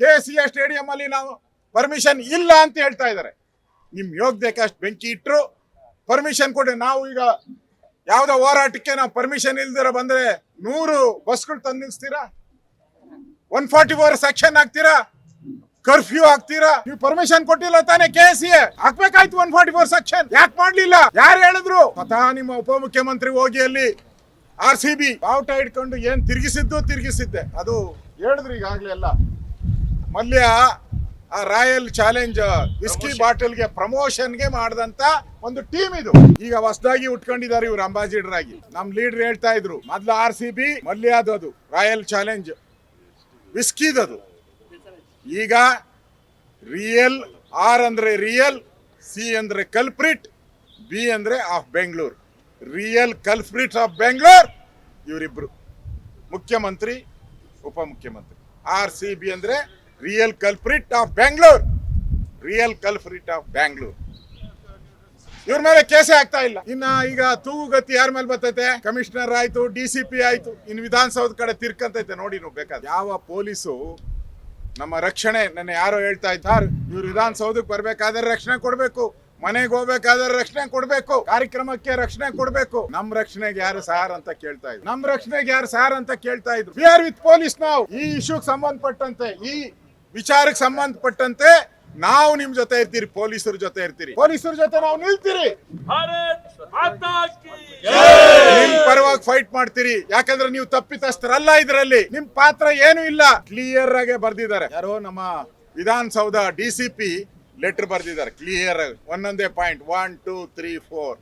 K C A stadium ಅಲ್ಲಿ ನಾವು permission ಇಲ್ಲ ಅಂತ ಹೇಳ್ತಾ ಇದ್ದಾರೆ. ನಿಮ್ ಯೋಗ್ಯಕ್ಕೆ ಅಷ್ಟು ಬೆಂಕಿ ಇಟ್ಟರು ಪರ್ಮಿಷನ್ ಕೊಡಿ. ನಾವು ಈಗ ಯಾವುದೋ ಹೋರಾಟಕ್ಕೆ ನಾವು ಪರ್ಮಿಷನ್ ಇಲ್ದಿರ ಬಂದ್ರೆ ನೂರು ಬಸ್ಗಳು ತಂದು ನಿಲ್ಸ್ತೀರಾ? ಒನ್ ಫಾರ್ಟಿ ಫೋರ್ ಸೆಕ್ಷನ್ ಹಾಕ್ತೀರಾ? ಕರ್ಫ್ಯೂ ಹಾಕ್ತೀರಾ? ನೀವು ಪರ್ಮಿಷನ್ ಕೊಟ್ಟಿಲ್ಲ ತಾನೇ ಕೆ ಸಿ ಹಾಕ್ಬೇಕಾಯ್ತು ಒನ್ ಫಾರ್ಟಿ ಫೋರ್ ಸೆಕ್ಷನ್ ಯಾಕೆ ಮಾಡ್ಲಿಲ್ಲ? ಯಾರು ಹೇಳಿದ್ರು? ಸ್ವತಃ ನಿಮ್ಮ ಉಪಮುಖ್ಯಮಂತ್ರಿ ಹೋಗಿ ಅಲ್ಲಿ ಆರ್ ಸಿ ಬಿ ಬಾವುಟ ಇಟ್ಕೊಂಡು ಏನ್ ತಿರುಗಿಸಿದ್ದು ತಿರುಗಿಸಿದ್ದೆ. ಅದು ಹೇಳಿದ್ರು ಈಗಾಗ್ಲೇ ಎಲ್ಲ. ಮಲ್ಯ ಆ ರಾಯಲ್ ಚಾಲೆಂಜ್ ವಿಸ್ಕಿ ಬಾಟಲ್ಗೆ ಪ್ರಮೋಷನ್ಗೆ ಮಾಡಿದಂತ ಒಂದು ಟೀಮ್ ಇದು. ಈಗ ಹೊಸದಾಗಿ ಉಟ್ಕೊಂಡಿದ್ದಾರೆ ಇವ್ರು ಅಂಬಾಸಿಡರ್ ಆಗಿ ನಮ್ ಲೀಡರ್ ಹೇಳ್ತಾ ಇದ್ರು ಮೊದ್ಲು ಆರ್ ಸಿ ಬಿ ಮಲ್ಯದು ಅದು ರಾಯಲ್ ಚಾಲೆಂಜ್. ವಿಸ್ಕಿದದು ಈಗ ರಿಯಲ್ ಆರ್ ಅಂದ್ರೆ ರಿಯಲ್ ಸಿ ಅಂದ್ರೆ ಕಲ್ಪ್ರಿಟ್ ಬಿ ಅಂದ್ರೆ of Bengaluru real culprit of Bengaluru ಇವರಿಬ್ರು. ಮುಖ್ಯಮಂತ್ರಿ ಉಪಮುಖ್ಯಮಂತ್ರಿ. ಆರ್ ಸಿ ಬಿ ಅಂದ್ರೆ real culprit of Bangalore real culprit of Bangalore ಇವ್ರ ಮೇಲೆ ಕೇಸೇ ಆಗ್ತಾ ಇಲ್ಲ. ಇನ್ನ ಈಗ ತೂಗುಗತಿ ಯಾರ ಮೇಲೆ ಬರ್ತೈತೆ? ಕಮಿಷನರ್ ಆಯ್ತು ಡಿ ಸಿ ಪಿ ಆಯ್ತು, ಇನ್ ವಿಧಾನಸೌಧ ಕಡೆ ತಿರ್ಕಂತೈತೆ ನೋಡಿ ನೀವು ಬೇಕಾದ ಯಾವ ಪೊಲೀಸು ನಮ್ಮ ರಕ್ಷಣೆ, ನನ್ನ ಯಾರೋ ಹೇಳ್ತಾ ಇದ್ದಾರೆ, ಇವ್ರು ವಿಧಾನಸೌಧಕ್ಕೆ ಬರ್ಬೇಕಾದ್ರೆ ರಕ್ಷಣೆ ಕೊಡ್ಬೇಕು, ಮನೆಗೆ ಹೋಗ್ಬೇಕಾದ್ರೆ ರಕ್ಷಣೆ ಕೊಡ್ಬೇಕು, ಕಾರ್ಯಕ್ರಮಕ್ಕೆ ರಕ್ಷಣೆ ಕೊಡ್ಬೇಕು. ನಮ್ ರಕ್ಷಣೆಗೆ ಯಾರು ಸಾರ್ ಅಂತ ಕೇಳ್ತಾ ಇದ್ರು. ನಮ್ ರಕ್ಷಣೆಗೆ ಯಾರು ಸಾರ್ ಅಂತ ಕೇಳ್ತಾ ಇದ್ರು. ವಿತ್ ಪೊಲೀಸ್ ನಾವು ಈ ಇಶ್ಯೂಗೆ ಸಂಬಂಧಪಟ್ಟಂತೆ ಈ ವಿಚಾರಕ್ಕೆ ಸಂಬಂಧಪಟ್ಟಂತೆ ನಾವು ನಿಮ್ ಜೊತೆ ಇರ್ತೀರಿ ಪೊಲೀಸರ ಜೊತೆ ಇರ್ತೀರಿ. ಪೊಲೀಸರ ಜೊತೆ ನಾವು ನಿಲ್ತೀರಿ. ನಿಮ್ ಪರವಾಗಿ ಫೈಟ್ ಮಾಡ್ತೀರಿ. ಯಾಕಂದ್ರೆ ನೀವು ತಪ್ಪಿತಸ್ಥರಲ್ಲ ಇದರಲ್ಲಿ. ನಿಮ್ ಪಾತ್ರ ಏನು ಇಲ್ಲ. ಕ್ಲಿಯರ್ ಆಗಿ ಬರ್ದಿದ್ದಾರೆ. ಯಾರೋ ನಮ್ಮ Vidhana Soudha D C P letter ಬರ್ದಿದ್ದಾರೆ. ಕ್ಲಿಯರ್ ಆಗಿ. ಒಂದೊಂದೇ point one two three four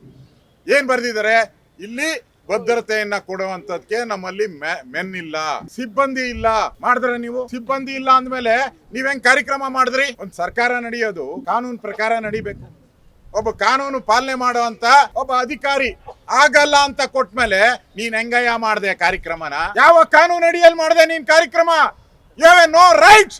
ಏನ್ ಬರ್ದಿದ್ದಾರೆ? ಇಲ್ಲಿ ಭದ್ರತೆಯನ್ನ ಕೊಡುವಂತದ್ಕೆ ನಮ್ಮಲ್ಲಿ ಮೆನ್ ಇಲ್ಲ. ಸಿಬ್ಬಂದಿ ಇಲ್ಲ. ಮಾಡಿದ್ರೆ ನೀವು? ಸಿಬ್ಬಂದಿ ಇಲ್ಲ ಅಂದ್ಮೇಲೆ ನೀವ್ ಹೆಂಗ್ ಕಾರ್ಯಕ್ರಮ ಮಾಡಿದ್ರಿ? ಒಂದ್ ಸರ್ಕಾರ ನಡೆಯೋದು, ಕಾನೂನು ಪ್ರಕಾರ ನಡಿಬೇಕು. ಒಬ್ಬ ಕಾನೂನು ಪಾಲನೆ ಮಾಡುವಂತ ಒಬ್ಬ ಅಧಿಕಾರಿ ಆಗಲ್ಲ ಅಂತ ಕೊಟ್ಮೇಲೆ ನೀನ್ ಹೆಂಗಯ್ಯ ಮಾಡ್ದೆ ಕಾರ್ಯಕ್ರಮನ? ಯಾವ ಕಾನೂನು ಅಡಿಯಲ್ಲಿ ಮಾಡ್ದೆ ನೀನ್ ಕಾರ್ಯಕ್ರಮ? You know rights